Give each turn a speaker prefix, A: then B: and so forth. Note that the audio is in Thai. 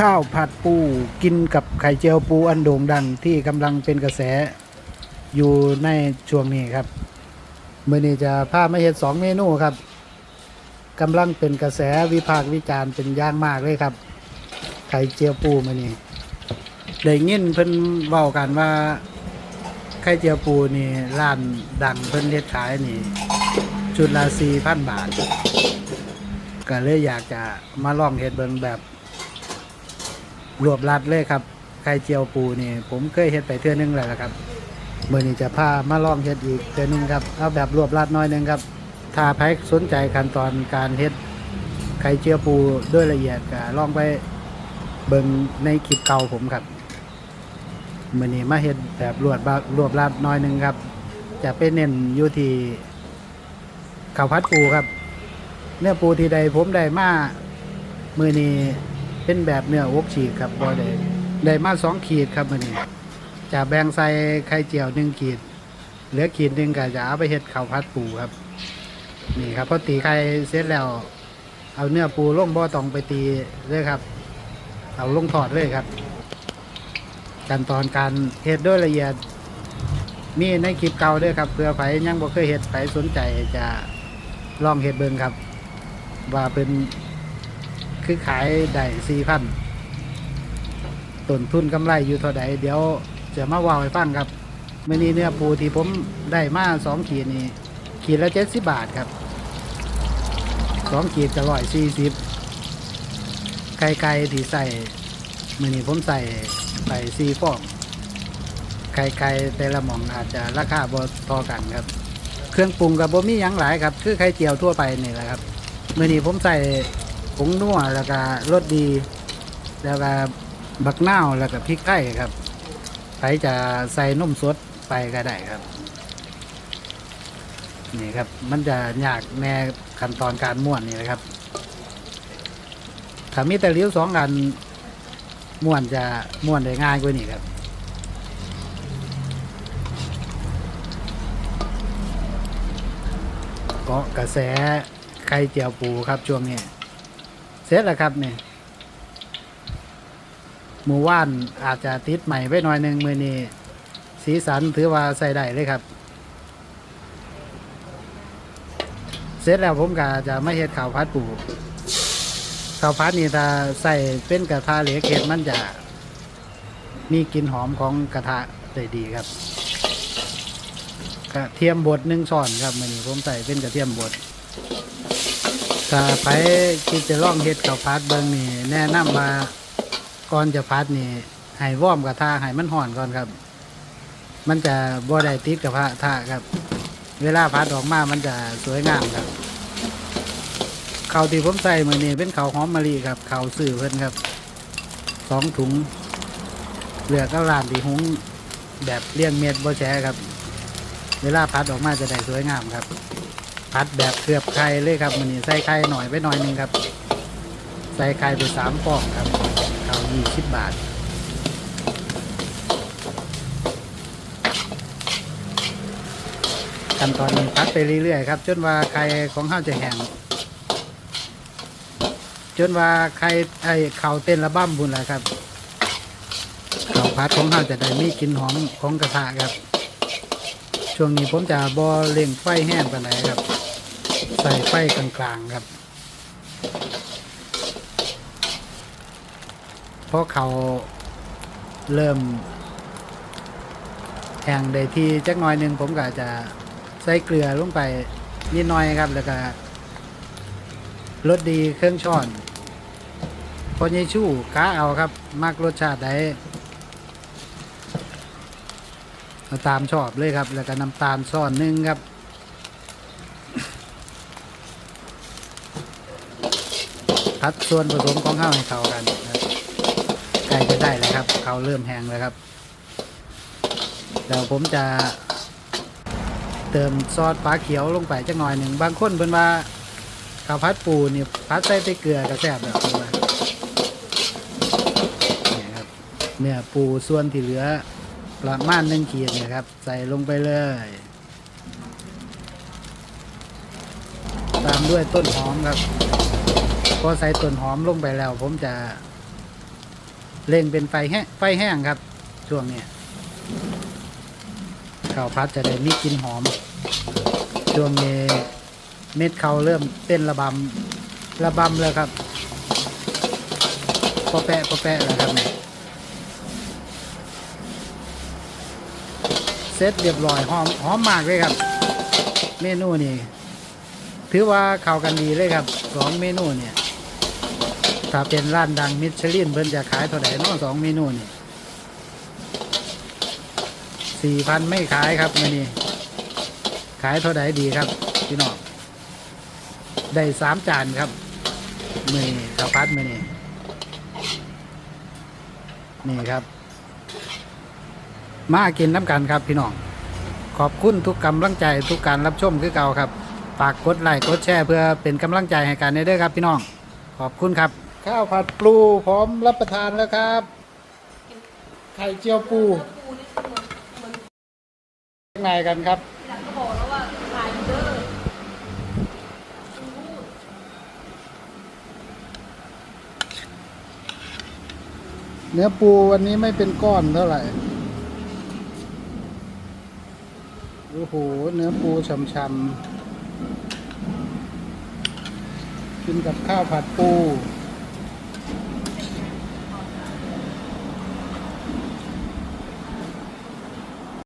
A: ข้าวผัดปูกินกับไข่เจียวปูอันโด่งดังที่กำลังเป็นกระแสอยู่ในช่วงนี้ครับเมื่อนี้จะพามาเห็ดสองเมนูครับกำลังเป็นกระแสวิพากษ์วิจารณ์เป็นย่างมากเลยครับ ไข่เจียวปูมื่อนี้ได้ยินเพิ่นเว้ากันว่าไข่เจียวปูนี่ร้านดังเพิ่นเฮ็ดขายนี่ชุดละสี่พันบาท ก็เลยอยากจะมาลองเฮ็ดเบิ่งแบบ รวบรัดเลยครับไข่เจียวปูนี่ผมเคยเฮ็ดไปเทื่อนึงแล้วละครับเมื่อนี้จะพามาลองเฮ็ดอีกเทื่อนึงครับเอาแบบรวบรัดน้อยนึงครับถ้าใครสนใจขั้นตอนการเฮ็ดไข่เจียวปูด้วยละเอียดก็ลองไปเบิ่งในคลิปเก่าผมครับเมื่อนี้มาเฮ็ดแบบรวดบรวบรัดน้อยนึงครับ จะไปเน้นอยู่ที่ข้าวผัดปูครับ เนื้อปูที่ใดผมได้มามือนี้ เป็นแบบเนื้อวกฉีกครับบอได้ได้มาสองขีดครับมือนี้จะแบ่งใส่ไข่เจียวหนึ่งขีด เหลือขีดหนึ่งก็จะเอาไปเฮ็ดข้าวผัดปูครับ นี่ครับพอตีไข่เสร็จแล้ว เอาเนื้อปูลงบ่อตองไปตีเลยครับ เอาลงถอดเลยครับขั้นตอนการเฮ็ดด้วยละเอียด มีในคลิปเก่าด้วยครับเพื่อไผยังบ่เคยเฮ็ดไผสนใจจะลองเฮ็ดเบิ่งครับ ว่าเป็น คือขายได้สี่พันต้นทุนกำไรอยู่เท่าใดเดี๋ยวจะมาว่าให้ฟังครับเมื่อนี้เนื้อปูที่ผมได้มาสองขีดนี่ขีดละเจ็ดสิบบาทครับสองขีดจะร้อยสี่สิบไก่ไก่ที่ใส่มื่อนี้ผมใส่ไปสี่ฟองไก่ไก่แต่ละหม่องอาจจะราคาบ่พอกันครับ เครื่องปรุงกับบ่มีหยังหลายครับ คือไข่เจียวทั่วไปนี่แหละครับมื่อนี้ผมใส่ ผงนัวแล้วก็รสดี แล้วก็บักนาวแล้วก็พริกไทยครับใครจะใส่นมสดไปก็ได้ครับ นี่ครับ มันจะยากแน่ขั้นตอนการม้วนนี่นะครับถ้ามีแต่เลี้ยวสองอันม้วนจะม้วนได้ง่ายกว่านี้ครับเกาะกระแสไข่เจียวปูครับช่วงนี้ เสร็จแล้วครับเนี่ยหมู่ว่านอาจจะติดใหม่ไว้หน่อยหนึ่งมือนี้สีสันถือว่าใส่ได้เลยครับ เสร็จแล้วผมก็จะไม่เฮ็ดข้าวพัดปูข้าวพัดนี่ถ้าใส่เป็นกระทะเหล็กเห็ดมันจะมีกลิ่นหอมของกระทะได้ดีครับ กระเทียมบดหนึ่งช้อนครับมือนี้ผมใส่เป็นกระเทียมบด ถ้าไปคิดจะลองเฮ็ดข้าวผัดเบิ่งนี่แนะนำว่าก่อนจะพัดนี่ให้วอมกระทะให้มันห่อนก่อนครับ มันจะบ่ได้ติดกับพระทะครับ เวลาพัดออกมามันจะสวยงามครับข้าวที่ผมใส่มือนี้เป็นข้าวหอมมะลิครับข้าวสื่อเพิ่นครับสองถุงเหลือก็ร้านที่หุงแบบเลี้ยงเม็ดบ่แฉครับ เวลาพัดออกมาจะได้สวยงามครับ พัดแบบเคลือบไข่เลยครับมันนี้ใส่ไข่หน่อยไว้หน่อยหนึงครับ ใส่ไข่ไปสามฟองครับเขายี่สิบบาทขั้นตอนนี้พัดไปเรื่อยๆครับ จนว่าไข่ของข้าวจะแห้งจนว่าไข่ไอ้เข่าเต้นระบ้ำบุญแล้วครับข้าวพัดของข้าวจะได้มีกลิ่นหอมของกระทะครับ ช่วงนี้ผมจะบอเล่งไฟแห้งไปไหนครับ ใส่ไฟกลางๆครับเพราะเขาเริ่มแห้งได้ที่จักหน่อยหนึ่งผมก็จะใส่เกลือลงไปนิดหน่อยครับ แล้วก็รสดีเครื่องช้อนพอยี่ชู่ก้าเอาครับมักรสชาติใดเอาตามชอบเลยครับ แล้วก็น้ำตาลซ่อนหนึงครับ พัดส่วนผสมของข้าวให้เข้ากันครับใกล้จะได้แล้วครับเขาวเริ่มแห้งแล้วครับเดี๋ยวผมจะเติมซอสฟ้าเขียวลงไปจักหน่อยหนึ่งบางคนเป็นว่าข้าวพัดปูนี่พัดใส่ไปเกลือกระแซบแบบนี้ว่านี่ครับเนื้อปูส่วนที่เหลือประมาณหนึ่งขีดนะครับ ใส่ลงไปเลยตามด้วยต้นหอมครับ พอใส่ต้นหอมลงไปแล้ว ผมจะเร่งเป็นไฟแห้งไฟแห้งครับ ช่วงนี้ข้าวพัดจะได้มีกลิ่นหอม ช่วงนี้เม็ดเขาเริ่มเต้นระบำระบำเลยครับปอแปะปอแปะแล้วครับเนี่ยเสร็จเรียบร้อยหอมหอมมากเลยครับ เมนูนี่ถือว่าเข้ากันดีเลยครับสองเมนูเนี่ย ถ้าเป็นร้านดังมิชลินเพิ่นจะขายเท่าไหร่นาะสองเมนูนี่สี่พันไม่ขายครับมื่อนี้ขายเท่าไหร่ดีครับ พี่น้องได้สามจานครับมือนี้ข้าวพัดมือนี้นี่ครับ มากินน้ำกันครับพี่น้องขอบคุณทุกกำลังใจทุกการรับชมคือเก่าครับฝากกดไลค์กดแชร์เพื่อเป็นกำลังใจให้กันได้ด้วยครับพี่น้อง ขอบคุณครับ ข้าวผัดปูพร้อมรับประทานแล้วครับ ไข่เจียวปู
B: นี่คือเหมือนเหมือน
A: ข้างในกันครับ
B: เนื้
A: อปูวันนี้ไม่เป็นก้อนเท่าไหร่ โอ้โห เนื้อปูช่ำๆ กินกับข้าวผัดปู